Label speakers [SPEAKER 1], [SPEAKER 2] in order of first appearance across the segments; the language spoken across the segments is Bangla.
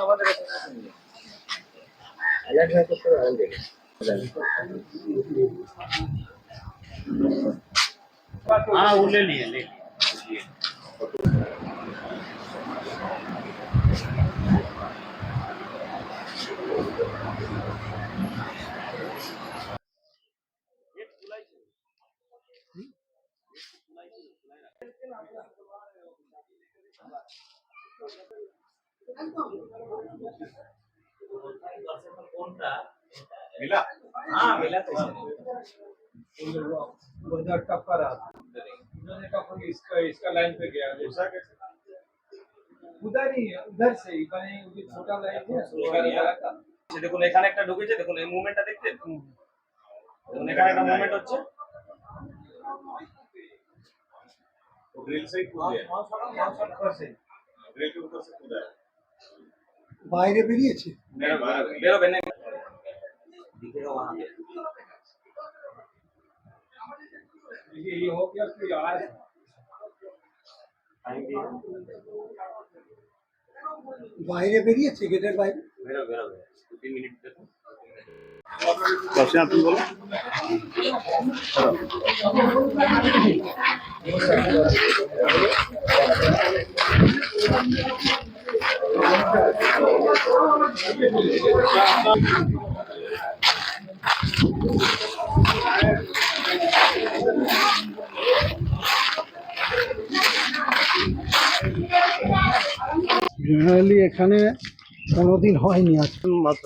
[SPEAKER 1] আমাদের অ্যালার্ট হয়ে করতে হবে দেখে
[SPEAKER 2] हाँ वो ले लिए ले लिए
[SPEAKER 1] मिला
[SPEAKER 2] हाँ मिला तो
[SPEAKER 3] उधर टक्कर रहा उन्होंने टक्कर इसका इसका लाइन पे गया
[SPEAKER 1] दूसरा कैसे
[SPEAKER 3] उधर ही है, उधर से ही बने वो छोटा लाइन है उधर उधर का
[SPEAKER 2] দেখুন এখানে একটা ঢুকেছে দেখুন এই মুভমেন্টটা দেখছেন দেখুন এখানে একটা মুভমেন্ট হচ্ছে
[SPEAKER 1] वो ग्रिल से ही कूद गया
[SPEAKER 3] ऊपर से
[SPEAKER 1] ग्रिल के ऊपर से कूदा है
[SPEAKER 4] বাইরে বেরিয়েছে? বাইরে বেরিয়েছে গেটের বাইরে?
[SPEAKER 1] আপনি বলো
[SPEAKER 4] জেনারেলি এখানে কোনোদিন হয়নি আজকে।
[SPEAKER 2] মাত্র।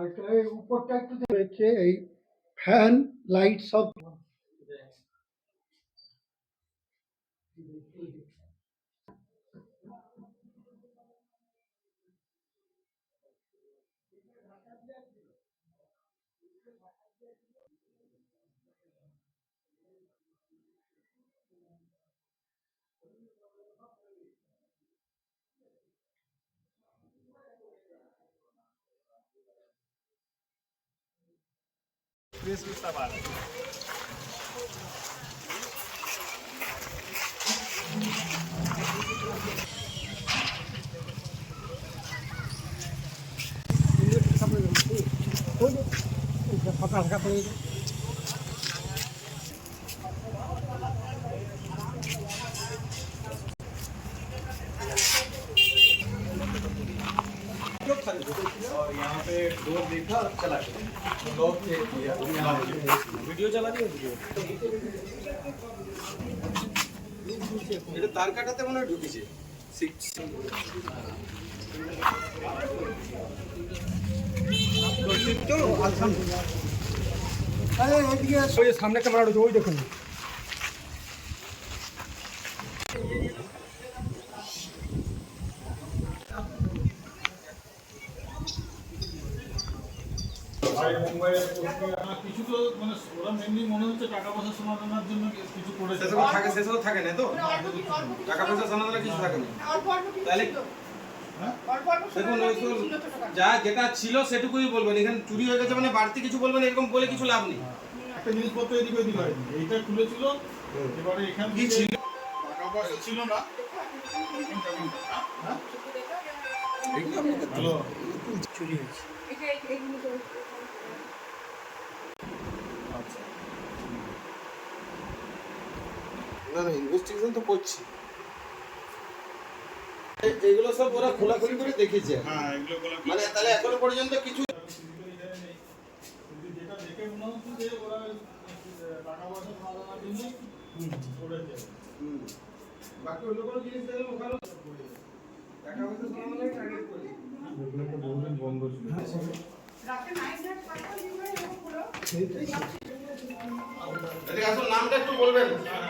[SPEAKER 4] এই উপরটা একটু হচ্ছে এই ফ্যান লাইট সব ফাঁকা ফাঁকা পড়ে গেছে
[SPEAKER 1] और यहाँ पे डोर देखा और चला गया लॉक चेक किया
[SPEAKER 2] ভিডিও চালা দিও ভিডিও
[SPEAKER 1] এটা তার কাটাতে মনে হয় ঢুকেছে
[SPEAKER 4] আরে এদিকে ওই যে সামনে ক্যামেরা রয়েছে ওই দেখুন
[SPEAKER 5] কিছু তো মানে ওরা মেনলি মনে হচ্ছে টাকা পয়সা সমাধানের জন্য কিছু করেছে।
[SPEAKER 1] সেসব থাকে সেসব থাকে না তো? টাকা পয়সা সমাধানে কিছু থাকে না। তাহলে দেখুন ওই যা যেটা ছিল সেটুকুই বলবেন। এখানে চুরি হয়ে গেছে মানে বাড়তি কিছু বলবেন এরকম বলে কিছু লাভ নেই।
[SPEAKER 5] একটা জিনিসপত্র এদিক ওদিক হয়নি। এইটা খুলেছিল এবারে এখানে
[SPEAKER 1] কি ছিল?
[SPEAKER 5] টাকা পয়সা ছিল না। হ্যাঁ? হ্যালো
[SPEAKER 4] চুরি হয়েছে
[SPEAKER 1] না না ইনভেস্টিগেশন তো করছি। এগুলো সব ওরা খোলাখুলি করে দেখেছে
[SPEAKER 5] হ্যাঁ এগুলো
[SPEAKER 1] মানে তাহলে এখনও পর্যন্ত কিছু
[SPEAKER 5] যেটা দেখে মনে হচ্ছে যে ওরা টাকা পয়সা সমাধানের জন্য
[SPEAKER 1] হুম। বাকি অন্য কোনো জিনিস দেখলে ওখানেও টাকা পয়সা শোনানো টার্গেট করে এদিকে আসুন, নামটা একটু বলবেন। স্যার,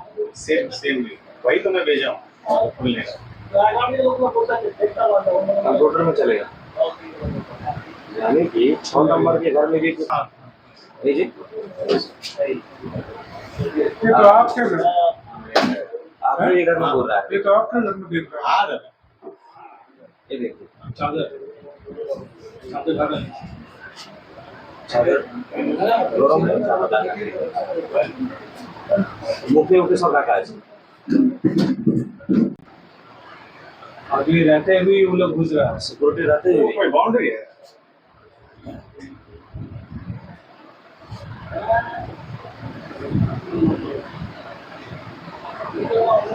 [SPEAKER 2] सेम सेम वही तो मैं भेजा हूँ खुलने का। कंप्यूटर में चलेगा। यानी कि छह नंबर के घर में भी कुछ ये जी?
[SPEAKER 3] ये तो आपके घर।
[SPEAKER 2] आपके ये घर में घूर रहा है।
[SPEAKER 3] ये तो आपके घर में देख रहा है।
[SPEAKER 2] ये देखिए।
[SPEAKER 3] चादर। चादर घर में।
[SPEAKER 2] चादर। है। चादर मुखे मुखे सब रखा है
[SPEAKER 3] अभी रहते हुए वो लोग घुस रहा है
[SPEAKER 2] सिक्योरिटी रहते हैं
[SPEAKER 3] बाउंड्री है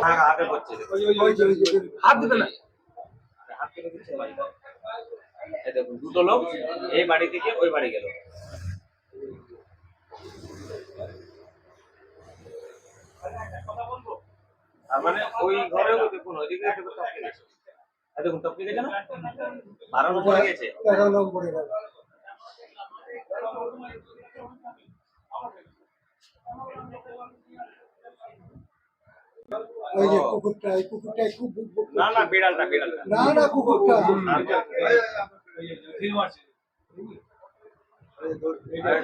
[SPEAKER 2] हाँ आगे बच्चे হাত দিবে না হাত কেটে দিচ্ছে বাড়িটা এই দেখুন দুটো লোক এই বাড়ি থেকে ওই বাড়ি গেল মানে ওই ঘরেও দেখুন ওইদিকে দেখুন টপকে গেছে। দেখুন টপকে গেছে না? বারোর উপরে গেছে?
[SPEAKER 4] এগারো ওই যে কুকুরটা খুব
[SPEAKER 2] না না বিড়ালটা বিড়ালটা।
[SPEAKER 4] না না কুকুরটা।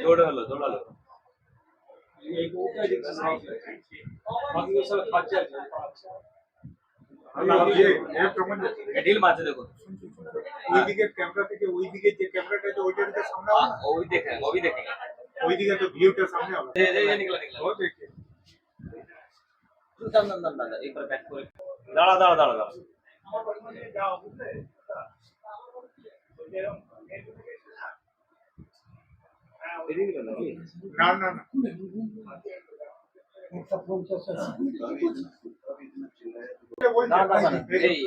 [SPEAKER 2] দৌড় দৌড়ালো।
[SPEAKER 6] ওইদিকে ক্যামেরা থেকে ওইদিকে যে ক্যামেরাটা আছে সামনে
[SPEAKER 2] ওই দেখেন ওই দেখেন
[SPEAKER 6] ওইদিকে ভিউটা সামনে হবে।
[SPEAKER 2] দাঁড়া দাঁড়া দাঁড়া দাঁড়া। এই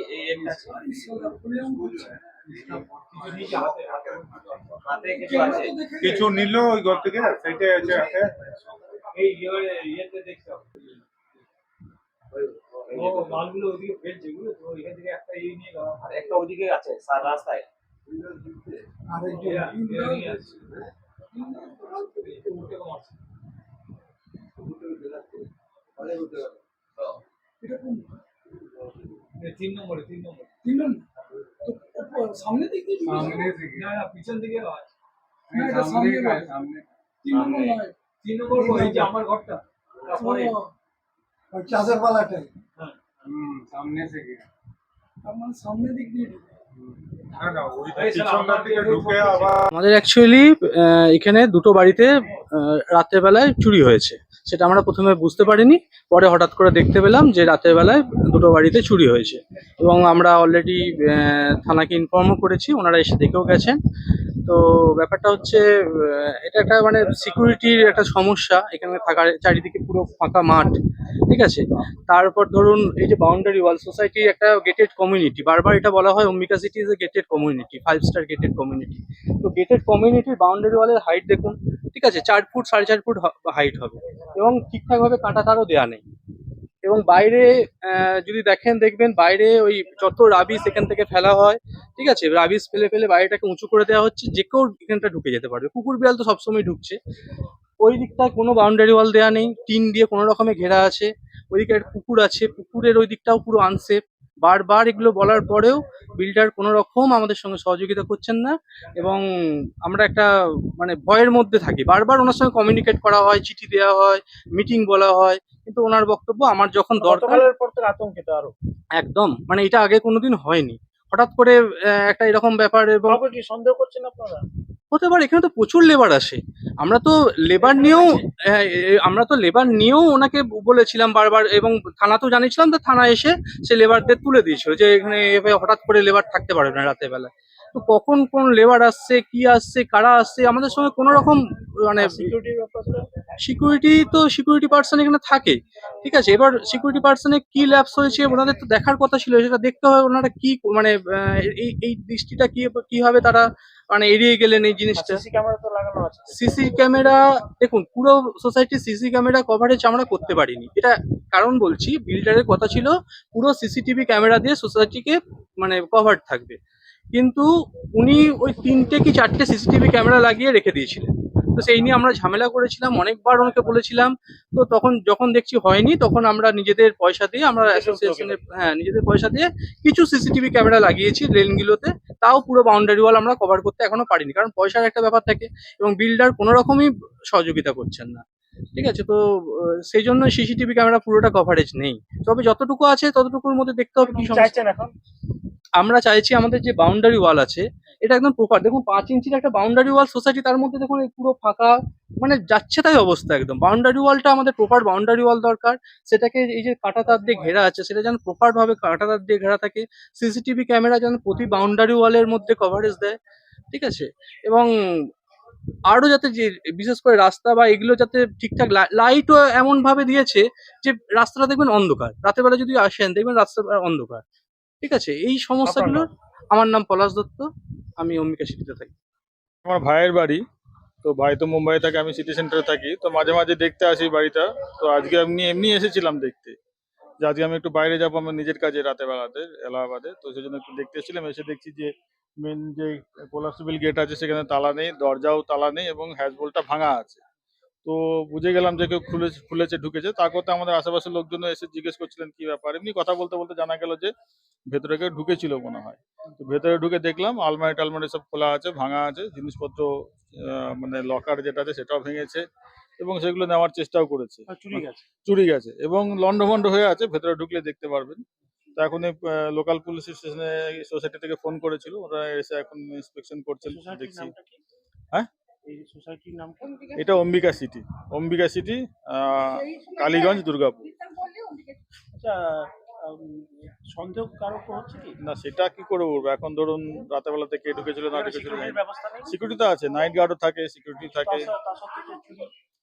[SPEAKER 2] কিছু
[SPEAKER 6] নিল ওই ঘর থেকে সেটাই আছে হাতে।
[SPEAKER 3] এই ইয়েতে দেখতে ও মালগুলো ওইদিকে ফেলছে বুঝলো তো এখান থেকে একটা ইয়ে নিয়ে
[SPEAKER 2] আর একটা ওদিকে আছে সার রাস্তায়।
[SPEAKER 4] আর
[SPEAKER 3] তিন নম্বরে তিন নম্বর।
[SPEAKER 4] সামনে দিক দিয়ে
[SPEAKER 3] সামনে থেকে না না পিছন দিকে আওয়াজ
[SPEAKER 4] সামনে
[SPEAKER 3] সামনে
[SPEAKER 4] তিন নম্বর নয়
[SPEAKER 3] তিন নম্বর ওই যে আমার ঘরটা। তারপরে
[SPEAKER 4] ওই চাদর পালাটাই
[SPEAKER 3] হ্যাঁ
[SPEAKER 6] হুম সামনে থেকে
[SPEAKER 4] আমার সামনে দিক দিয়ে।
[SPEAKER 7] আমাদের অ্যাকচুয়ালি এখানে দুটো বাড়িতে রাতের বেলায় চুরি হয়েছে। সেটা আমরা প্রথমে বুঝতে পারিনি, পরে হঠাৎ করে দেখতে পেলাম যে রাতের বেলায় দুটো বাড়িতে চুরি হয়েছে। এবং আমরা অলরেডি থানাকে ইনফর্মও করেছি, ওনারা এসে দেখেও গেছেন। তো ব্যাপারটা হচ্ছে এটা একটা মানে সিকিউরিটির একটা সমস্যা। এখানে থাকার চারিদিকে পুরো ফাঁকা মাঠ, ঠিক আছে? তারপর ধরুন, এই যে বাউন্ডারি ওয়াল সোসাইটি একটা গেটেড কমিউনিটি বারবার এটা বলা হয় Ambika city is a gated community five star gated community তো গেটেড কমিউনিটির বাউন্ডারি ওয়ালের হাইট দেখুন, ঠিক আছে? চার ফুট, সাড়ে চার ফুট হাইট হবে। এবং ঠিকঠাকভাবে কাঁটা তারও দেওয়া নেই। এবং বাইরে যদি দেখেন, দেখবেন বাইরে ওই যত রাবিস এখান থেকে ফেলা হয়, ঠিক আছে? রাবিস ফেলে ফেলে বাড়িটাকে উঁচু করে দেওয়া হচ্ছে, যে কেউ এখানটা ঢুকে যেতে পারবে। কুকুর বিড়াল তো সবসময় ঢুকছে। ওই দিকটায় কোনো বাউন্ডারি ওয়াল দেওয়া নেই, টিন দিয়ে কোনো রকমে ঘেরা আছে। ওইদিকে একটা পুকুর আছে পুকুরের ওই দিকটাও পুরো আনসেফ বারবার এগুলো বলার পরেও বিল্ডার কোনো রকম আমাদের সঙ্গে সহযোগিতা করছেন না এবং আমরা একটা মানে ভয়ের মধ্যে থাকি। বারবার ওনার সঙ্গে কমিউনিকেট করা হয়, চিঠি দেওয়া হয় মিটিং বলা হয়। কিন্তু ওনার বক্তব্য আমার যখন দরকার
[SPEAKER 3] আতঙ্কিত আরও।
[SPEAKER 7] একদম মানে এটা আগে কোনোদিন হয়নি। হঠাৎ করে একটা এরকম ব্যাপার এবং
[SPEAKER 3] কি সন্দেহ করছেন আপনারা?
[SPEAKER 7] হতে পারে এখানে তো প্রচুর লেবার আসে। আমরা তো লেবার নিয়েও আমরা তো লেবার নিয়েও ওনাকে বলেছিলাম বারবার এবং থানা তো জানিয়েছিলাম তো থানা এসে সে লেবারদের তুলে দিয়েছিল যে এখানে এভাবে হঠাৎ করে লেবার থাকতে পারবে না রাতের বেলা। তো কখন কোন লেবার আসছে কি আসছে কারা আসছে আমাদের সঙ্গে কোনো রকম মানে সিকিউরিটি তো সিকিউরিটি পার্সন এখানে থাকে ঠিক আছে? এবার সিকিউরিটি পার্সনে কি ল্যাপস হয়েছে ওনাদের তো দেখার কথা ছিল সেটা দেখতে হবে ওনারা কি মানে এই এই দৃষ্টিটা কি কীভাবে তারা মানে এড়িয়ে গেলেন এই জিনিসটা?
[SPEAKER 2] ক্যামেরা লাগানো আছে।
[SPEAKER 7] সিসি ক্যামেরা দেখুন পুরো সোসাইটি সিসি ক্যামেরা কভারেজ আমরা করতে পারিনি। এটা কারণ বলছি বিল্ডারের কথা ছিল পুরো সিসিটিভি ক্যামেরা দিয়ে সোসাইটিকে মানে কভার থাকবে। কিন্তু উনি ওই তিনটে কি চারটে সিসিটিভি ক্যামেরা লাগিয়ে রেখে দিয়েছিলেন। তো সেই নিয়ে আমরা ঝামেলা করেছিলাম অনেকবার ওনাকে বলেছিলাম। তো তখন যখন দেখছি হয়নি তখন আমরা নিজেদের পয়সা দিয়ে আমরা অ্যাসোসিয়েশনের হ্যাঁ নিজেদের পয়সা দিয়ে কিছু সিসিটিভি ক্যামেরা লাগিয়েছি লেনগুলোতে তাও পুরো বাউন্ডারি ওয়াল আমরা কভার করতে এখনও পারিনি কারণ পয়সার একটা ব্যাপার থাকে এবং বিল্ডার কোনো রকমই সহযোগিতা করছেন না। ঠিক আছে তো সেই জন্য সিসিটিভি ক্যামেরা পুরোটা কভারেজ নেই। তবে যতটুকু আছে ততটুকুর মধ্যে দেখতে হবে কি সমস্যা।
[SPEAKER 2] এখন?
[SPEAKER 7] আমরা চাইছি আমাদের যে বাউন্ডারি ওয়াল আছে, এটা একদম প্রপার দেখুন, পাঁচ ইঞ্চির একটা বাউন্ডারি ওয়াল সোসাইটি তার মধ্যে দেখুন পুরো ফাঁকা মানে যাচ্ছে তাই অবস্থা একদম। বাউন্ডারি ওয়ালটা আমাদের প্রপার বাউন্ডারি ওয়াল দরকার। সেটাকে এই যে কাঁটা তার দিয়ে ঘেরা আছে, সেটা যেন প্রপার ভাবে কাঁটা তার দিয়ে ঘেরা থাকে। সিসিটিভি ক্যামেরা যেন প্রতি বাউন্ডারি ওয়ালের মধ্যে কভারেজ দেয়। ঠিক আছে? এবং আরও যাতে যে, বিশেষ করে রাস্তা বা এগুলো যাতে ঠিকঠাক লাইটও এমন ভাবে দিয়েছে যে, রাস্তাটা দেখবেন অন্ধকার। রাতের বেলা যদি আসেন, দেখবেন রাস্তা অন্ধকার। ঠিক আছে? এই সমস্যাগুলো আমার নাম পলাশ দত্ত আমি অম্বিকা সিটিতে থাকি।
[SPEAKER 5] আমার ভাইয়ের বাড়ি তো ভাই তো মুম্বাই থাকে আমি সিটি সেন্টারে থাকি তো মাঝে মাঝে দেখতে আসি বাড়িটা। তো আজকে এমনি এমনি এসেছিলাম দেখতে। যে আজকে আমি একটু বাইরে যাব আমার নিজের কাজে রাতে বেলাতে এলাহাবাদে। তো সেই জন্য একটু দেখতে এসেছিলাম এসে দেখছি যে মেন যে কোলাপসিবল গেট আছে সেখানে তালা নেই দরজাও তালা নেই এবং হ্যাজবোলটা ভাঙা আছে। তো বুঝে গেলাম যে কেউ খুলে খুলেছে ঢুকেছে। তা করতে আমাদের আশেপাশের লোকজন এসে জিজ্ঞেস করছিলেন কি ব্যাপার? এমনি কথা বলতে বলতে জানা গেল যে ভেতরে কেউ ঢুকেছিল মনে হয়। তো ভেতরে ঢুকে দেখলাম আলমারি টালমারি সব খোলা আছে ভাঙা আছে জিনিসপত্র মানে লকার যেটা আছে সেটাও ভেঙেছে এবং সেগুলো নেওয়ার চেষ্টাও করেছে। চুরি গেছে? চুরি গেছে এবং লন্ডভন্ড হয়ে আছে ভেতরে ঢুকলে দেখতে পারবেন। তো এখন লোকাল পুলিশ স্টেশনে সোসাইটি থেকে ফোন করেছিল ওরা এসে এখন ইন্সপেকশন করছেন দেখছি। হ্যাঁ? এটা অম্বিকা সিটি। অম্বিকা সিটি কালীগঞ্জ দুর্গাপুর।
[SPEAKER 2] সন্দেহ কারও হচ্ছে কি?
[SPEAKER 5] না সেটা কি করে বলব? এখন ধরুন রাতের রাতেবেলা থেকে ঢুকেছিল না ঢুকেছিল সিকিউরিটি তো আছে নাইট গার্ডও থাকে সিকিউরিটি থাকে।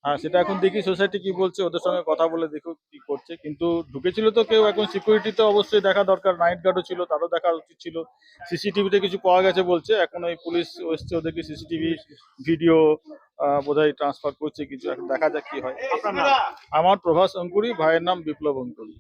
[SPEAKER 5] হ্যাঁ সেটা এখন দেখি সোসাইটি কি বলছে ওদের সঙ্গে কথা বলে দেখো কি করছে কিন্তু ঢুকেছিল তো কেউ। এখন সিকিউরিটি তো অবশ্যই দেখা দরকার। নাইট গার্ডও ছিল তারও দেখা উচিত ছিল। সিসিটিভিতে কিছু পাওয়া গেছে বলছে। এখন ওই পুলিশ এসছে ওদেরকে সিসিটিভি ভিডিও বোধহয় ট্রান্সফার করছে কিছু। এখন দেখা যাক কি হয়। আমার প্রভাস অঙ্কুরি ভাইয়ের নাম বিপ্লব অঙ্কুরি।